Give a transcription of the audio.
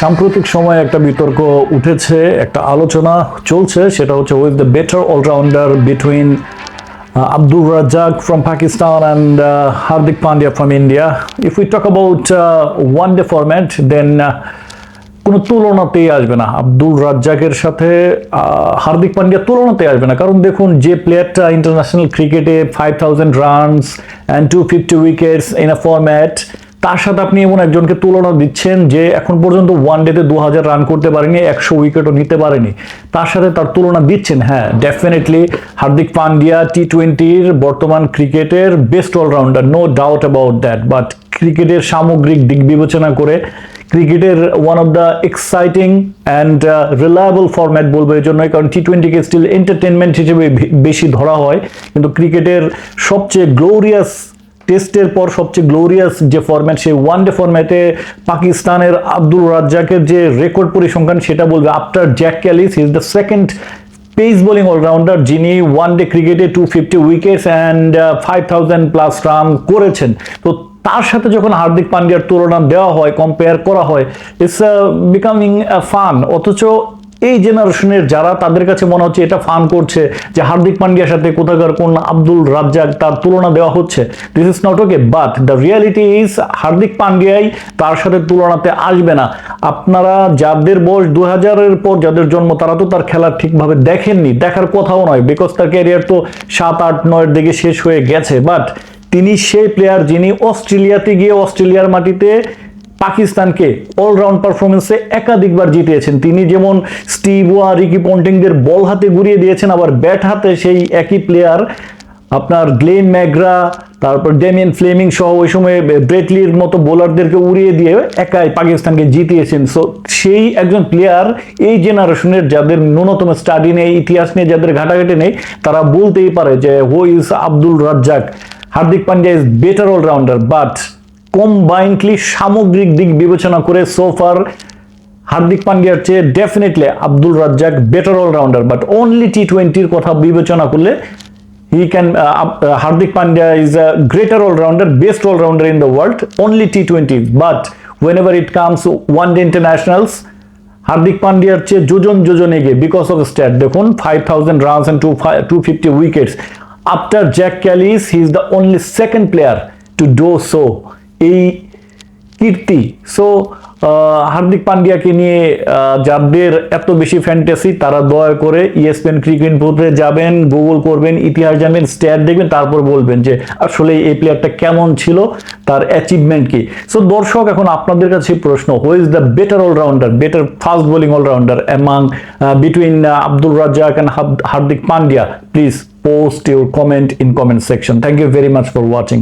সাম্প্রতিক সময়ে একটা বিতর্ক উঠেছে, একটা আলোচনা চলছে, সেটা হচ্ছে with the better allrounder between Abdul Razzaq from Pakistan and Hardik Pandya from India if we talk about one day format then কোনো তুলনাতেই আসবে না। আব্দুল রাজ্জাকের সাথে হার্দিক পান্ডিয়া তুলনাতেই আসবে না। কারণ দেখুন, যে প্লেয়ারটা ইন্টারন্যাশনাল ক্রিকেটে five thousand runs and two fifty wickets in a format তার সাথে আপনি এমন একজনকে তুলনা দিচ্ছেন যে এখন পর্যন্ত ওয়ান ডেতে দু হাজার রান করতে পারেনি, একশো উইকেটও নিতে পারেনি। তার সাথে তার তুলনা দিচ্ছেন হ্যাঁ ডেফিনেটলি হার্দিক পান্ডিয়া টি টোয়েন্টির বর্তমান ক্রিকেটের best allrounder no doubt about that but ক্রিকেটের সামগ্রিক দিক বিবেচনা করে ক্রিকেটের one of the exciting and reliable format বলব এই জন্যই, কারণ টি টোয়েন্টিকে স্টিল এন্টারটেনমেন্ট হিসেবে বেশি ধরা হয়, কিন্তু ক্রিকেটের সবচেয়ে গ্লোরিয়াস টেস্টের পর সবচেয়ে গ্লোরিয়াস যে ফরম্যাট সেই ওয়ান ডে ফরম্যাটে পাকিস্তানের আব্দুল রাজ্জাকের যে রেকর্ড পরিসংখ্যান, সেটা বলবে after Jack Kallis is the second pace bowling allrounder যিনি ওয়ান ডে ক্রিকেটে two fifty wickets and five thousand plus run করেছেন। তো তার সাথে যখন হার্দিক পান্ডিয়ার তুলনা দেওয়া হয় কম্পেয়ার করা হয় ইটস বিকামিং ফান অথচ এই জেনারেশনের যারা, তাদের কাছে মনে হচ্ছে এটা ফান করছে যে হার্দিক পান্ডিয়ার সাথে কোথাকার কোন আব্দুল রাজ্জাক তার তুলনা দেওয়া হচ্ছে। This is not okay but the reality is Hardik পান্ডিয়াই তার সাথে তুলনাতে আসবে না। আপনারা যাদের বয়স দু হাজারের পর যাদের জন্ম, তারা তো তার খেলা ঠিকভাবে দেখেননি। দেখার কথাও নয় বিকজ তার ক্যারিয়ার তো সাত, আট, নয়ের দিকে শেষ হয়ে গেছে। বাট তিনি সেই প্লেয়ার যিনি অস্ট্রেলিয়াতে গিয়ে অস্ট্রেলিয়ার মাটিতে পাকিস্তানকে অলরাউন্ড পারফরমেন্সে একাধিকবার জিতিয়েছেন। তিনি যেমন স্টিভোয়া রিকি পন্টিংদের বল হাতে ঘুরিয়ে দিয়েছেন, আবার ব্যাট হাতে সেই একই প্লেয়ার আপনার গ্লেন ম্যাগ্রা, তারপর ডেমিয়ান ফ্লেমিং সহ ওই সময় ব্রেটলির মতো বোলারদেরকে উড়িয়ে দিয়ে একাই পাকিস্তানকে জিতিয়েছেন। সো সেই একজন প্লেয়ার এই জেনারেশনের যাদের ন্যূনতম স্টাডি নেই, ইতিহাস নিয়ে যাদের ঘাটাঘাটি নেই, তারা বলতেই পারে যে who is Abdul Razzaq Hardik Pandya is better allrounder but combinedly সামগ্রিক দিক বিবেচনা করে সোফার হার্দিক পান্ডিয়ার চেয়ে definitely Abdul Razzaq better allrounder but only T টোয়েন্টির কথা বিবেচনা করলে he can Hardik Pandya is a greater allrounder best allrounder in the world only T twenty but whenever it comes one day internationals Hardik পান্ডিয়ার চেয়ে যোজন যোজন এগিয়ে because of stat দেখুন five thousand runs and two two fifty wickets after Jack Kallis he is the only second player to do so এই কীর্তি। So Hardik পান্ডিয়াকে নিয়ে যাদের এত বেশি ফ্যান্টাসি তারা দয়া করে ইএসপিএন ক্রিকেট বোর্ডে যাবেন গুগল করবেন, ইতিহাস জানবেন স্ট্যাট দেখবেন, তারপর বলবেন যে আসলে এই প্লেয়ারটা কেমন ছিল, তার অ্যাচিভমেন্ট কি। সো দর্শক, এখন আপনাদের কাছে প্রশ্ন who is the better allrounder better fast bowling allrounder among between Abdul Razzaq and Hardik Pandya please post your comment in comment section thank you very much for watching